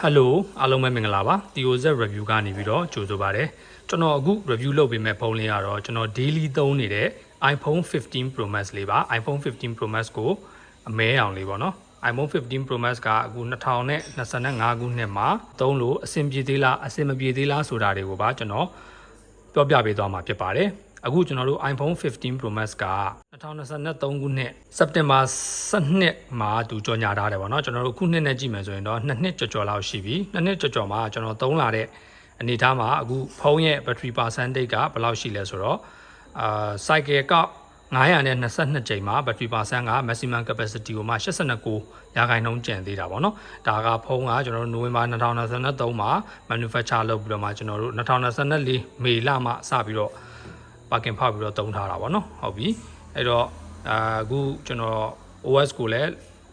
ဟယ်လိုအားလုံးပဲမင်္ဂလာပါ TOZ review ကနေပြီးတော့ကြိုဆိုပါရစေကျွန်တော်အခု review လုပ်ပေးမဲ့ဖုန်းလေးကတော့ကျွန်တော် daily သုံးနေတဲ့ iPhone 15 Pro Max လေးပါ iPhone 15 Pro Max ကိုအမဲအောင်လေးပေါ့နော် iPhone 15 Pro Max ကအခု2025ခုနှစ်မှာသုံးလို့အဆင်ပြေသေးလားအဆင်မပြေသေးလားဆိုတာတွေကိုပါကျွန်တော်ပြောပြပေးသွားမှာဖြစ်ပါတယ် အခုကျွန်တော်တို့ iPhone 15 Pro Max က2023ခုနှစ်စက်တင်ဘာ12မှာသူကြော်ညာထားတယ်ပေါ့နော်ကျွန်တော်တို့ခုနှစ်နဲ့ကြည့်မယ်ဆိုရင်တော့နှစ်နှစ်ကျော်ကျော်လောက်ရှိပြီနှစ်နှစ်ကျော်ကျော်မှာကျွန်တော်သုံးလာတဲ့အနေအထားမှာအခုဖုန်းရဲ့ battery percentage ကဘယ်လောက်ရှိလဲဆိုတော့အာ cycle က922ချိန်မှာ battery percent က maximum capacity ကိုမှ89ရာခိုင်နှုန်းကျန်သေးတာပေါ့နော်ဒါကဖုန်းကကျွန်တော်တို့နိုဝင်ဘာ2023မှာ manufacture လုပ်ပြီးတော့မှကျွန်တော်တို့2024မေလမှစပြီးတော့ ပါကင်ဖောက်ပြီးတော့တုံးထားတာပေါ့နော်ဟုတ်ပြီအဲ့တော့အာအခုကျွန်တော် OS ကိုလည်း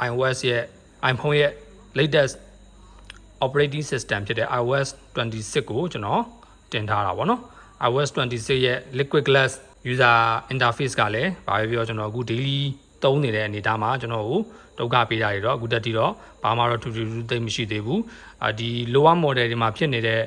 iOS ရဲ့ iPhone ရဲ့ latest operating system ဖြစ်တဲ့ iOS 26ကိုကျွန်တော်တင်ထားတာပေါ့နော် iOS 26ရဲ့ liquid glass user interface ကလည်းဘာပဲပြောကျွန်တော်အခု daily သုံးနေတဲ့အနေအထားမှာကျွန်တော်ကိုဒုက္ခပေးတာတွေတော့အခုတက်တီတော့ဘာမှတော့ထူးထူးထူးသိမ့်မရှိသေးဘူးအာဒီ lower model တွေမှာဖြစ်နေတဲ့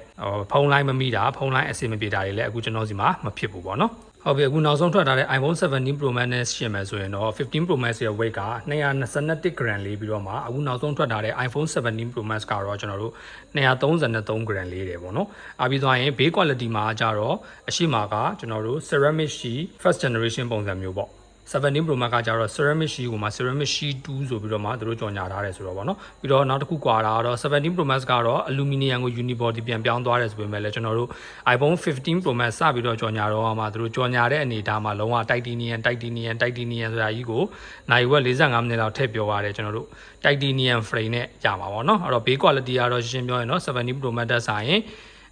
ဖုန်းလိုင်းမမိတာဖုန်းလိုင်းအဆင်မပြေတာတွေလည်းအခုကျွန်တော်စီမှာမဖြစ်ဘူးပေါ့နော်ဟုတ်ပြီအခုနောက်ဆုံးထွက်ထားတဲ့ iPhone 17 Pro Max နဲ့ရှင်မယ်ဆိုရင်တော့15 Pro Max ရဲ့ weight က221 gram လေးပြီးတော့မှအခုနောက်ဆုံးထွက်ထားတဲ့ iPhone 17 Pro Max ကတော့ကျွန်တော်တို့233 gram လေးတယ်ပေါ့နော်။အားပြီးသွားရင် base quality မှာကြတော့အရှိမာကကျွန်တော်တို့ ceramic ရှိ first generation ပုံစံမျိုးပေါ့ 17 Pro Max ကကြတော့ ceramic ရှိကိုမှ ceramic ရှိ2ဆိုပြီးတော့မှသူတို့ကြော်ညာထားတယ်ဆိုတော့ဗောနော်ပြီးတော့နောက်တစ်ခုကွာတာကတော့17 Pro Max ကတော့ aluminum ကို unibody ပြန်ပြောင်းသွားတယ်ဆိုပေမဲ့လည်းကျွန်တော်တို့ iPhone 15 Pro Max စပြီးတော့ကြော်ညာတော့မှသူတို့ကြော်ညာတဲ့အနေအထားမှာလုံးဝ titanium titanium titanium ဆိုတာကြီးကိုနိုင်ဝက်45မိနစ်လောက်ထည့်ပြောရတယ်ကျွန်တော်တို့ titanium frame နဲ့ရမှာပေါ့နော်အဲ့တော့ base quality ကတော့ရှင်းရှင်းပြောရင်တော့17 Pro Max တက်ဆိုင်ရင်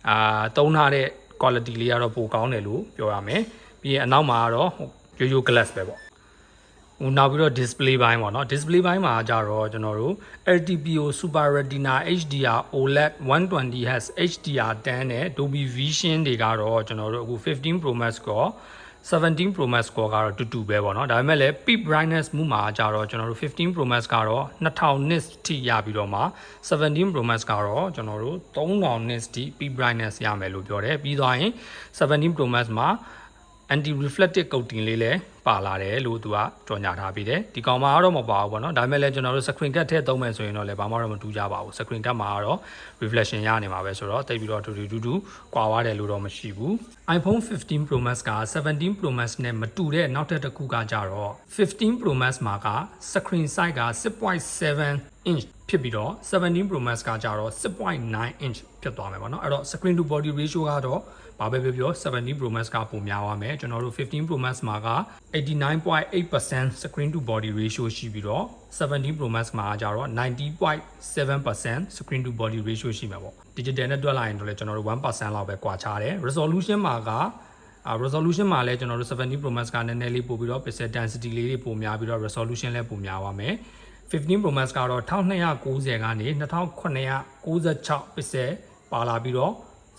အာတုံးထားတဲ့ quality လေးကတော့ပိုကောင်းတယ်လို့ပြောရမယ်ပြီးရင်အနောက်မှာကတော့ရိုးရိုး glass ပဲပေါ့ဟို နောက်ပြီးတော့ display ဘိုင်းပေါ့နော် display ဘိုင်းမှာကြတော့ကျွန်တော်တို့ LTPO Super Retina HDR OLED 120Hz HDR10 နဲ့ Dolby Vision တွေကတော့ကျွန်တော်တို့အခု15 Pro Max ကော17 Pro Max ကောကတော့တူတူပဲပေါ့နော်ဒါပေမဲ့လည်း peak brightness မှုမှာကြတော့ကျွန်တော်တို့15 Pro Max ကတော့2000 nits ထိရပြီးတော့မှ17 Pro Max ကတော့ကျွန်တော်တို့3000 nits ထိ peak brightness ရမယ်လို့ပြောတယ်ပြီးသွားရင်17 Pro Max မှာ anti reflective coating လေးလည်းပါလာတယ်လို့သူကကြော်ညာထားပြီးတယ်ဒီကောင်မှာတော့မပါဘူးပေါ့နော်ဒါပေမဲ့လည်းကျွန်တော်တို့ screen cap ထည့်သုံးမယ်ဆိုရင်တော့လည်းဘာမှတော့မတူကြပါဘူး screen cap မှာကတော့ reflection ရနေမှာပဲဆိုတော့တိတ်ပြီးတော့တူတူတူတူကွာသွားတယ်လို့တော့မရှိဘူး iPhone 15 Pro Max က17 Pro Max နဲ့မတူတဲ့နောက်ထပ်တစ်ခုကကြတော့15 Pro Max မှာက screen size က6.7 inch ဖြစ်ပြီးတော့17 Pro Max ကကြတော့6.9 inch ဖြစ်သွားမယ်ပေါ့နော်အဲ့တော့ screen to body ratio ကတော့ဘာပဲပြောပြော17 Pro Max ကပုံများသွားမယ်ကျွန်တော်တို့15 Pro Max မှာက89.8% screen to body ratio ရှိပြီးတော့17 Pro Max မှာကြတော့90.7% screen to body ratio ရှိမှာပေါ့ digital နဲ့တွက်လိုက်ရင်တော့လေကျွန်တော်တို့1%လောက်ပဲကွာခြားတယ် resolution မှာကအာ resolution မှာလည်းကျွန်တော်တို့17 Pro Max ကနည်းနည်းလေးပို့ပြီးတော့ pixel density လေးတွေပိုများပြီးတော့ resolution လည်းပိုများသွားမယ် 15 Pro Max ကတော့1290ကနေ2996 pixel ပါလာပြီးတော့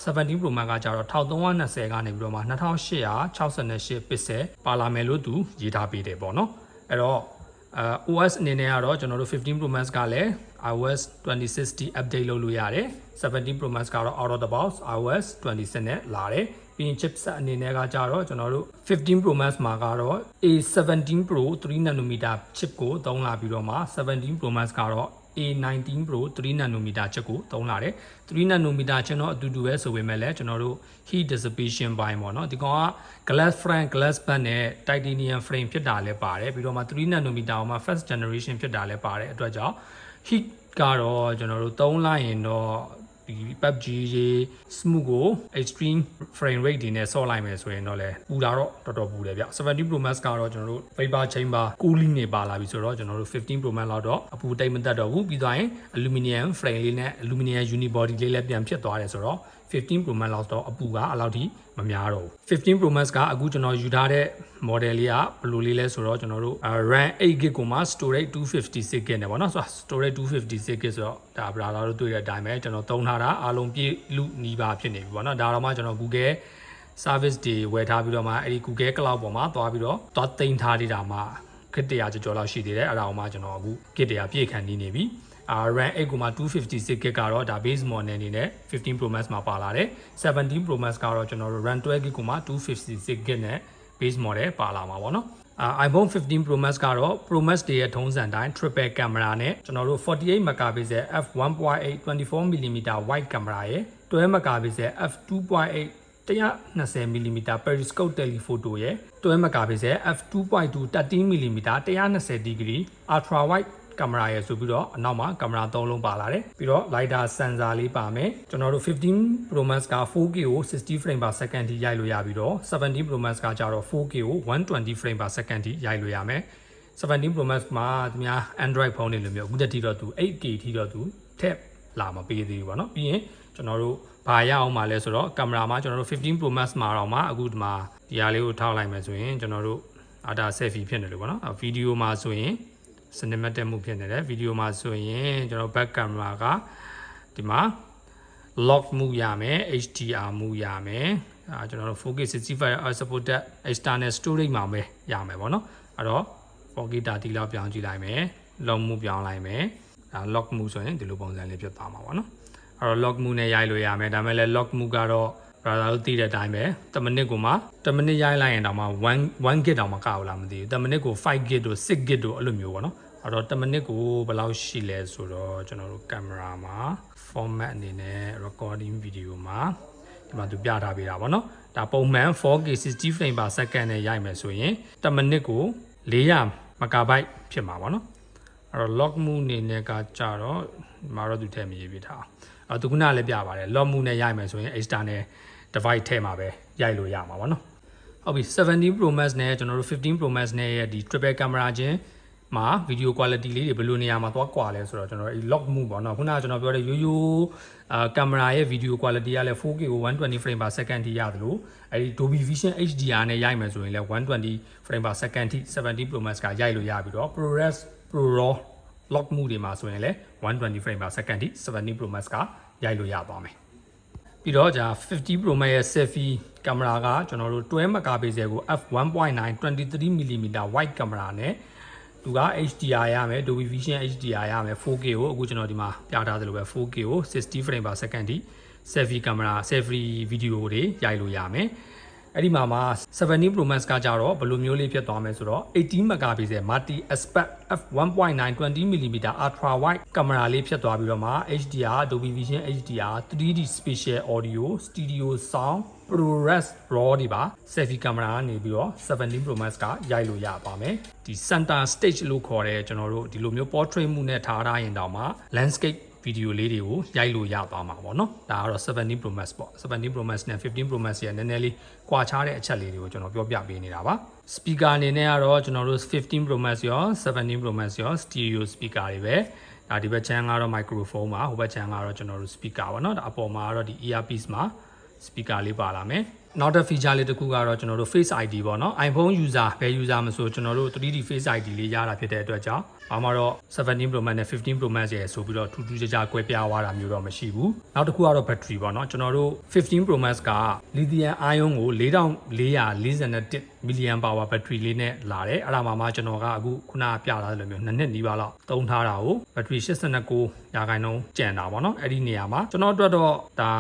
17 Pro Max ကကြတော့1320ကနေပြီးတော့မှ2868 pixel ပါလာမယ်လို့သူရေးထားပေးတယ်ပေါ့နော်အဲ့တော့အဲ OS အနေနဲ့ကတော့ကျွန်တော်တို့15 Pro Max ကလည်း iOS 2060 update လုပ်လို့ရတယ်17 Pro Max ကတော့ out of the box iOS 26နဲ့လာတယ် ပြီးရင် chipset အနေနဲ့ကကြတော့ကျွန်တော်တို့15 Pro Max မှာကတော့ A17 Pro 3 nanometer chip ကိုသုံးလာပြီးတော့မှ17 Pro Max ကတော့ A19 Pro 3 nanometer ချစ်ကိုသုံးလာတယ်3 nanometer ကျွန်တော်အတူတူပဲဆိုပေမဲ့လည်းကျွန်တော်တို့ heat dissipation ဘိုင်းပေါ့နော်ဒီကောင်က glass front glass back နဲ့ titanium frame ဖြစ်တာလည်းပါတယ်ပြီးတော့မှ3 nanometer မှာ first generation ဖြစ်တာလည်းပါတယ်အတွက်ကြောင့် heat ကတော့ကျွန်တော်တို့သုံးလိုက်ရင်တော့ ဒီ PUBG ရေ smooth ကို extreme frame rate တွေနဲ့ဆော့လိုက်မယ်ဆိုရင်တော့လေပူတာတော့တော်တော်ပူတယ်ဗျ17 Pro Max ကတော့ကျွန်တော်တို့ vapor chamber cooling နေပါလာပြီဆိုတော့ကျွန်တော်တို့15 Pro Max လောက်တော့အပူတိတ်မတက်တော့ဘူးပြီးသွားရင် aluminum frame လေးနဲ့ aluminum unibody လေးလည်းပြန်ဖြစ်သွားတယ်ဆိုတော့15 Pro Max လောက်တော့အပူကအလောက်ထိမများတော့ဘူး15 Pro Max ကအခုကျွန်တော်ယူထားတဲ့ model လေးကဘယ်လိုလေးလဲဆိုတော့ကျွန်တော်တို့ RAM 8GB ကိုမှ storage 256GB နဲ့ပေါ့နော်ဆိုတော့ storage 256GB ဆိုတော့ဒါဗလာလာတို့တွေ့တဲ့အတိုင်းပဲကျွန်တော်သုံးထားတာအားလုံးပြည့်လူနီးပါးဖြစ်နေပြီပေါ့နော်ဒါတော့မှကျွန်တော် Google service တွေဝယ်ထားပြီးတော့မှအဲ့ဒီ Google Cloud ပေါ်မှာသွားပြီးတော့သွားသိမ်းထားသေးတာမှခစ်တရာကျော်ကျော်လောက်ရှိသေးတယ်အဲ့ဒါအောင်မှကျွန်တော်အခုခစ်တရာပြည့်ခံနေနေပြီ အာ RAM 8.256 GB ကတော့ဒါ base model အနေနဲ့15 Pro Max မှာပါလာတယ်17 Pro Max ကတော့ကျွန်တော်တို့ RAM 12 GB 256 GB နဲ့ base model ပါလာမှာပေါ့နော်အာ iPhone 15 Pro Max ကတော့ Pro Max တွေရဲ့ထုံးစံတိုင်း triple camera နဲ့ကျွန်တော်တို့48 megapixel f1.8 24mm wide camera ရဲ့12 megapixel f2.8 120mm periscope telephoto ရဲ့12 megapixel f2.2 13mm 120 degree ultra wide ကင်မရာရယ်ဆိုပြီးတော့အနောက်မှာကင်မရာ၃လုံးပါလာတယ်ပြီးတော့ LiDAR sensor လေးပါမယ်ကျွန်တော်တို့15 Pro Max က 4K ကို60 frame per second ထိရိုက်လို့ရပြီးတော့17 Pro Max ကကြတော့ 4K ကို120 frame per second ထိရိုက်လို့ရမယ်17 Pro Max မှာသူများ Android ဖုန်းတွေလိုမျိုးအခုတည်းတော့သူ 8K ထိတော့သူထည့်လာမပေးသေးဘူးပေါ့နော်ပြီးရင်ကျွန်တော်တို့ဘာရအောင်မှာလဲဆိုတော့ကင်မရာမှာကျွန်တော်တို့15 Pro Max မှာတော့မှအခုဒီမှာဒီဟာလေးကိုထောက်လိုက်မယ်ဆိုရင်ကျွန်တော်တို့အာဒါ selfie ဖြစ်နေလို့ပေါ့နော်ဗီဒီယိုမှာဆိုရင် cinematic မှုဖြစ်နေတယ်ဗီဒီယိုမှာဆိုရင်ကျွန်တော် back camera ကဒီမှာ lock မှုရမယ် HDR မှုရမယ်အဲကျွန်တော်တို့ 4K 65 supported external storage မှာပဲရမယ်ပေါ့နော်အဲ့တော့ 4K data လောက်ပြောင်းကြည့်လိုက်မယ် lock မှုပြောင်းလိုက်မယ်ဒါ lock မှုဆိုရင်ဒီလိုပုံစံလေးဖြစ်သွားမှာပေါ့နော်အဲ့တော့ lock မှုနဲ့ရိုက်လို့ရမယ်ဒါပေမဲ့လည်း lock မှုကတော့ browser တို့သိတဲ့အတိုင်းပဲ10မိနစ်ကိုမှ10မိနစ်ရိုက်လိုက်ရင်တော့မှ1 1 gig တောင်မကောက်ဘူးလားမသိဘူး10မိနစ်ကို5 gig တို့6 gig တို့အဲ့လိုမျိုးပေါ့နော် အဲ့တော့10မိနစ်ကိုဘယ်လောက်ရှိလဲဆိုတော့ကျွန်တော်တို့ကင်မရာမှာ format အနေနဲ့ recording video မှာဒီမှာသူပြထားပေးတာပေါ့နော်ဒါပုံမှန် 4K 60 frame per second နဲ့ရိုက်မယ်ဆိုရင်10မိနစ်ကို400 megabyte ဖြစ်မှာပေါ့နော်အဲ့တော့ log move အနေနဲ့ကကြတော့ဒီမှာတော့သူထည့်မရေးပြထားအဲ့သူကလည်းပြပါတယ် log move နဲ့ရိုက်မယ်ဆိုရင် external device ထဲမှာပဲရိုက်လို့ရမှာပေါ့နော်ဟုတ်ပြီ17 Pro Max နဲ့ကျွန်တော်တို့15 Pro Max နဲ့ရဲ့ဒီ triple camera ချင်း မှာ video quality လေးတွေဘယ်လိုနေရာမှာသွားကွာလဲဆိုတော့ကျွန်တော်ဒီ lock move ပေါ့နော်ခုနကကျွန်တော်ပြောတဲ့ရိုးရိုးအာကင်မရာရဲ့ video quality ကလည်း 4K ကို120 frame per second ထိရတယ်လို့အဲဒီ Dolby Vision HDR နဲ့ရိုက်မယ်ဆိုရင်လည်း120 frame per second ထိ17 Pro Max ကရိုက်လို့ရပြီးတော့ ProRes Pro RAW lock move တွေမှာဆိုရင်လည်း120 frame per second ထိ17 Pro Max ကရိုက်လို့ရသွားမယ်ပြီးတော့じゃ50 Pro Max ရဲ့ selfie ကင်မရာကကျွန်တော်တို့12 megapixel ကို f1.9 23mm wide ကင်မရာနဲ့ သူက HDR ရမယ် Dolby Vision HDR ရမယ် 4K ကိုအခုကျွန်တော်ဒီမှာပြထားသလိုပဲ 4K ကို60 frame per second ထိ selfie ကင်မရာ selfie video တွေရိုက်လို့ရမယ် အဲ့ဒီမှာမှာ17 Pro Max ကကြတော့ဘယ်လိုမျိုးလေးဖြစ်သွားမလဲဆိုတော့18 megapixel multi aspect f1.9 20mm ultra wide ကင်မရာလေးဖြစ်သွားပြီးတော့မှ HDR Dolby Vision HDR 3D spatial audio stereo sound ProRes RAW တွေပါ selfie ကင်မရာကနေပြီးတော့17 Pro Max ကရိုက်လို့ရပါမယ်ဒီ center stage လို့ခေါ်တဲ့ကျွန်တော်တို့ဒီလိုမျိုး portrait မှုနဲ့ထားထားရင်တောင်မှ landscape ဗီဒီယိုလေးတွေကိုရိုက်လို့ရသွားမှာပေါ့နော်ဒါကတော့17 Pro Max ပေါ့17 Pro Max နဲ့15 Pro Max ရဲ့နည်းနည်းလေးကွာခြားတဲ့အချက်လေးတွေကိုကျွန်တော်ပြောပြပေးနေတာပါ speaker အနေနဲ့ကတော့ကျွန်တော်တို့15 Pro Max ရော17 Pro Max ရော stereo speaker တွေပဲဒါဒီဘက်ချမ်းကတော့ microphone ပါဟိုဘက်ချမ်းကတော့ကျွန်တော်တို့ speaker ပေါ့နော်ဒါအပေါ်မှာကတော့ဒီ earpiece မှာ speaker လေးပါလာမယ်နောက်တစ် feature လေးတစ်ခုကတော့ကျွန်တော်တို့ Face ID ပေါ့နော် iPhone user ဘယ် user မဆိုကျွန်တော်တို့ 3D Face ID လေးရတာဖြစ်တဲ့အတွက်ကြောင့် ဘာမှတော့17 Pro Max နဲ့15 Pro Max ရဲ့ဆိုပြီးတော့ထူးထူးခြားခြားကွဲပြားသွားတာမျိုးတော့မရှိဘူးနောက်တစ်ခုကတော့ battery ပေါ့နော်ကျွန်တော်တို့15 Pro Max က lithium ion ကို4441 milliamp power battery လေးနဲ့လာတယ်အဲ့ဒါမှမှကျွန်တော်ကအခုခုနပြလာတယ်လို့မျိုးနှစ်နှစ်နီးပါးလောက်သုံးထားတာကို battery 89ရာခိုင်နှုန်းကျန်တာပေါ့နော်အဲ့ဒီနေရာမှာကျွန်တော်အတွက်တော့ဒါ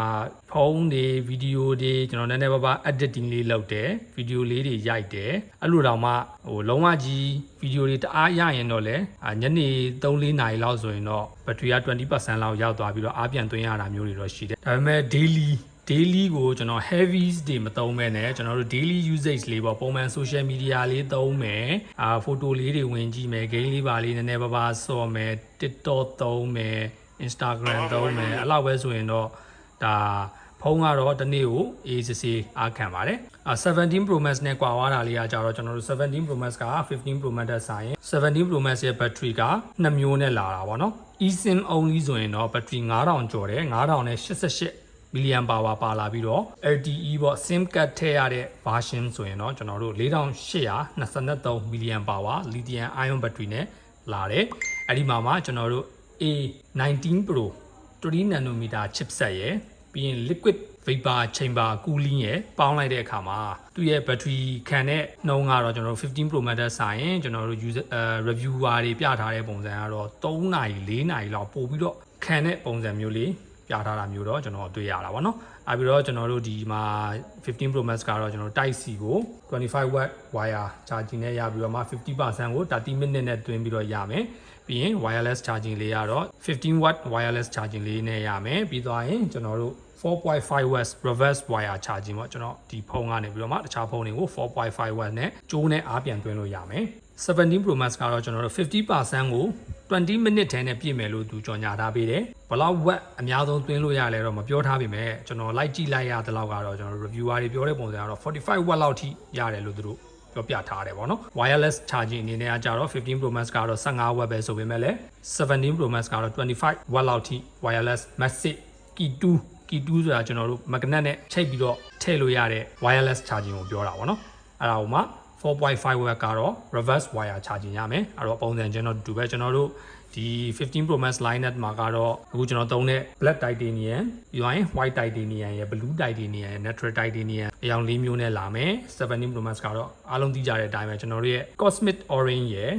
ဖုန်းတွေဗီဒီယိုတွေကျွန်တော်နည်းနည်းပါးပါ editing လေးလုပ်တယ်ဗီဒီယိုလေးတွေရိုက်တယ်အဲ့လိုတောင်မှဟိုလုံးဝကြီးဗီ ဒီယိုတွေတအားရရင်တော့လေညနေ3-4နာရီလောက်ဆိုရင်တော့ဘက်ထရီက20%လောက်ရောက်သွားပြီးတော့အားပြန်သွင်းရတာမျိုးတွေတော့ရှိတယ်ဒါပေမဲ့ daily daily ကိုကျွန်တော် heavies တွေမသုံးမဲ့နဲ့ကျွန်တော်တို့ daily usage လေးပေါ့ပုံမှန် social media လေးသုံးမယ်အာ photo လေးတွေဝင်ကြည့်မယ် game လေးပါလေးနည်းနည်းပါးပါးစော်မယ် TikTok သုံးမယ် Instagram သုံးမယ်အဲ့လောက်ပဲဆိုရင်တော့ဒါ ဖုန်းကတော့တစ်နေ့ကိုအေးစစ်စစ်အားခံပါတယ်အာ17 Pro Max နဲ့ကွာသွားတာလေးကကြတော့ကျွန်တော်တို့17 Pro Max က15 Pro Max တက်ဆိုင်17 Pro Max ရဲ့ battery က2မျိုးနဲ့လာတာပေါ့နော် eSIM only ဆိုရင်တော့ battery 9000ကျော်တယ်9000နဲ့88 million power ပါလာပြီးတော့ LTE ပေါ့ SIM card ထည့်ရတဲ့ version ဆိုရင်တော့ကျွန်တော်တို့4823 million power lithium ion battery နဲ့လာတယ်အဲ့ဒီမှာမှကျွန်တော်တို့ A19 Pro 3 nanometer chipset ရယ် ပြီးရင် liquid vapor chamber cooling ရယ်ပေါင်းလိုက်တဲ့အခါမှာသူ့ရဲ့ battery ခံတဲ့နှုန်းကတော့ကျွန်တော်တို့15 Pro Max ဆိုင်ရင်ကျွန်တော်တို့ user reviewer တွေပြထားတဲ့ပုံစံကတော့3နာရီ4နာရီလောက်ပို့ပြီးတော့ခံတဲ့ပုံစံမျိုးလေးပြထားတာမျိုးတော့ကျွန်တော်တွေ့ရတာဗောနော်။နောက်ပြီးတော့ကျွန်တော်တို့ဒီမှာ15 Pro Max ကတော့ကျွန်တော် Type C ကို25 watt wire charging နဲ့ရပြီးတော့မှ50%ကို30 minute နဲ့တွင်းပြီးတော့ရမယ်။ပြီးရင် wireless charging လေးကတော့15 watt wireless charging လေးနဲ့ရမယ်။ပြီးသွားရင်ကျွန်တော်တို့ 4.5 watts reverse wire charging ပေါ့ကျွန်တော်ဒီဖုန်းကနေပြီးတော့မှတခြားဖုန်းတွေကို4.5 watts နဲ့ကြိုးနဲ့အားပြန်သွင်းလို့ရမယ်17 Pro Max ကတော့ကျွန်တော်တို့50%ကို20 minute ထဲနဲ့ပြည့်မယ်လို့သူကြော်ညာထားပေးတယ်ဘယ်လောက် watt အများဆုံးသွင်းလို့ရလဲတော့မပြောထားပေမဲ့ကျွန်တော်လိုက်ကြည့်လိုက်ရတဲ့လောက်ကတော့ကျွန်တော် reviewer တွေပြောတဲ့ပုံစံကတော့45 watt လောက်ထိရတယ်လို့သူတို့ပြောပြထားတယ်ပေါ့နော် wireless charging အနေနဲ့ကကြတော့15 Pro Max ကတော့15 watt ပဲဆိုပေမဲ့လည်း17 Pro Max ကတော့25 watt လောက်ထိ wireless massive key 2 key 2ဆိုတာကျွန်တော်တို့ magnet နဲ့ချိတ်ပြီးတော့ထည့်လို့ရတဲ့ wireless charging ကိုပြောတာပေါ့နော်အဲ့ဒါဟိုမှာ4.5 watt ကတော့ reverse wire charging ရမယ်အဲ့တော့ပုံစံကျွန်တော်တူပဲကျွန်တော်တို့ဒီ15 Pro Max Linet မှာကတော့အခုကျွန်တော်သုံးတဲ့ black titanium ပြီးရင် white titanium ရယ် blue titanium ရယ် natural titanium အရောင်လေးမျိုးနဲ့လာမယ်17 Pro Max ကတော့အားလုံးသိကြတဲ့အတိုင်းပဲကျွန်တော်တို့ရဲ့ cosmic orange ရယ်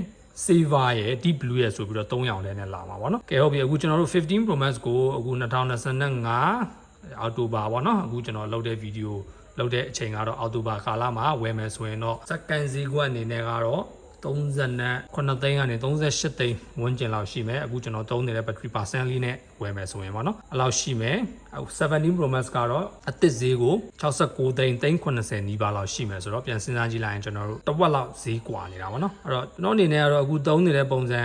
silver ရယ် deep blue ရယ်ဆိုပြီးတော့၃ရောင်လဲနဲ့လာမှာပေါ့နော်ကဲဟုတ်ပြီအခုကျွန်တော်တို့15 Pro Max ကိုအခု2025အောက်တိုဘာပေါ့နော်အခုကျွန်တော်လုပ်တဲ့ဗီဒီယိုလုပ်တဲ့အချိန်ကတော့အောက်တိုဘာကာလမှာဝယ်မယ်ဆိုရင်တော့စက္ကန်ဈေးကွက်အနေနဲ့ကတော့ 39သိန်းကနေ38သိန်းဝန်းကျင်လောက်ရှိမယ်အခုကျွန်တော်သုံးနေတဲ့ battery percent လေးနဲ့ဝယ်မယ်ဆိုရင်ပေါ့နော်အဲ့လောက်ရှိမယ်အခု17 Pro Max ကတော့အသစ်ဈေးကို69သိန်းသိန်း80နီးပါးလောက်ရှိမယ်ဆိုတော့ပြန်စဉ်းစားကြည့်လိုက်ရင်ကျွန်တော်တို့တစ်ဝက်လောက်ဈေးကွာနေတာပေါ့နော်အဲ့တော့ကျွန်တော်အနေနဲ့ကတော့အခုသုံးနေတဲ့ပုံစံ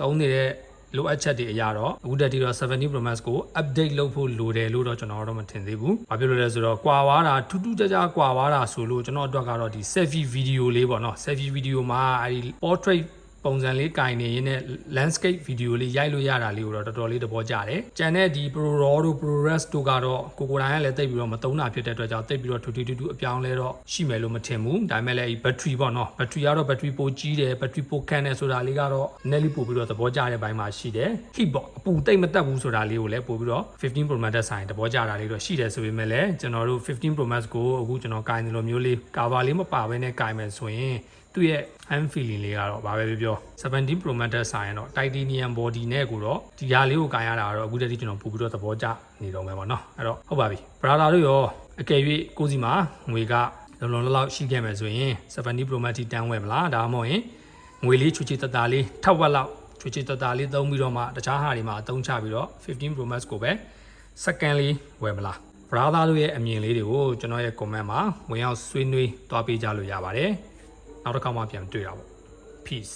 သုံးနေတဲ့ လိုအပ်ချက်တွေအရတော့အခုတက်တီတော့17 Pro Max ကို update လုပ်ဖို့လိုတယ်လို့တော့ကျွန်တော်တော့မထင်သေးဘူး။ဘာဖြစ်လို့လဲဆိုတော့ကွာဝါတာထူးထူးခြားခြားကွာဝါတာဆိုလို့ကျွန်တော်အတွက်ကတော့ဒီ selfie video လေးပေါ့နော်။ selfie video မှာအဲဒီ portrait ပုံစံလေးကင်နေရင်းနဲ့ landscape video လေးရိုက်လို့ရတာလေးကိုတော့တော်တော်လေးသဘောကျတယ်။ကြံတဲ့ဒီ Pro Raw တို့ Pro Res တို့ကတော့ကိုကိုတိုင်းကလည်းတိတ်ပြီးတော့မသုံးတာဖြစ်တဲ့အတွက်ကြောင့်တိတ်ပြီးတော့ထူထူထူထူအပြောင်းလဲတော့ရှိမယ်လို့မထင်ဘူး။ဒါပေမဲ့လည်းဒီ battery ပေါ့နော်။ battery ကတော့ battery ပိုကြီးတယ် battery ပိုခန့်တယ်ဆိုတာလေးကတော့နည်းလေးပို့ပြီးတော့သဘောကျတဲ့ဘိုင်းမှာရှိတယ်။ heat ပေါ့အပူတိတ်မတက်ဘူးဆိုတာလေးကိုလည်းပို့ပြီးတော့15 Pro Max တက်ဆိုင်သဘောကျတာလေးတော့ရှိတယ်ဆိုပေမဲ့လည်းကျွန်တော်တို့15 Pro Max ကိုအခုကျွန်တော်ကင်တယ်လို့မျိုးလေး cover လေးမပါဘဲနဲ့ကင်မယ်ဆိုရင် သူ့ရဲ့ hand feeling လေးကတော့ဘာပဲပြောပြော17 Pro Max တက်ဆိုင်တော့ titanium body နဲ့ကိုတော့ဒီဟာလေးကိုကင်ရတာကတော့အခုတည်းကကျွန်တော်ပို့ပြီးတော့သဘောကျနေတော့မယ်ပေါ့နော်အဲ့တော့ဟုတ်ပါပြီ brother တို့ရောအကယ်၍ကိုစီမှာငွေကလုံလုံလောက်လောက်ရှိခဲ့မယ်ဆိုရင်17 Pro Max ထိတန်းဝယ်မလားဒါမှမဟုတ်ရင်ငွေလေးချွချွတတလေးထပ်ဝက်လောက်ချွချွတတလေးသုံးပြီးတော့မှတခြားဟာတွေမှာအသုံးချပြီးတော့15 Pro Max ကိုပဲ second လေးဝယ်မလား brother တို့ရဲ့အမြင်လေးတွေကိုကျွန်တော်ရဲ့ comment မှာဝင်ရောက်ဆွေးနွေးသွားပေးကြလို့ရပါတယ် နောက်တစ်ခါမှပြန်တွေ့တာပေါ့ peace